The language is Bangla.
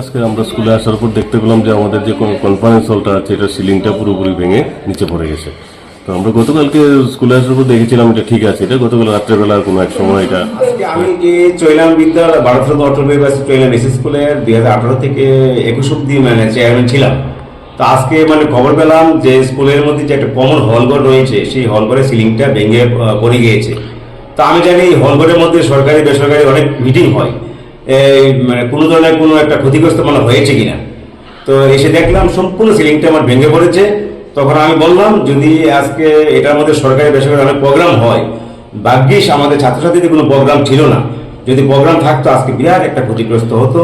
আজকে আমরা স্কুলে আসার পর দেখতে পেলাম যে আমাদের যে কনফারেন্স হলটা আছে, এটা সিলিংটা পুরোপুরি ভেঙে নিচে পড়ে গেছে। তো আমরা গতকালকে স্কুলে আসার পর দেখেছিলাম এটা ঠিক আছে, এটা গতকাল রাত্রেবেলা কোনো এক সময় এটা আমি যে চৈলাম বিদ্যালয়, ভারত অটল বিভাগ চৈলাম এস স্কুলের দুই হাজার আঠারো থেকে একুশ অব্দি মানে চেয়ারম্যান ছিলাম। তো আজকে মানে খবর পেলাম যে স্কুলের মধ্যে যে একটা কমন হলঘর রয়েছে, সেই হলঘরের সিলিংটা ভেঙে পড়ে গিয়েছে। তো আমি জানি এই হলঘরের মধ্যে সরকারি, বেসরকারি অনেক মিটিং হয়। মানে কোনো ধরনের কোনো একটা ক্ষতিগ্রস্ত মানে হয়েছে কিনা। তো এসে দেখলাম সম্পূর্ণ সিলিংটা আমার ভেঙে পড়েছে। তখন আমি বললাম, যদি আজকে এটার মধ্যে সরকারি বেসরকারি অনেক প্রোগ্রাম হয়, ভাগ্যিস আমাদের ছাত্রছাত্রীদের কোনো প্রোগ্রাম ছিল না। যদি প্রোগ্রাম থাকতো, আজকে বিরাট একটা ক্ষতিগ্রস্ত হতো।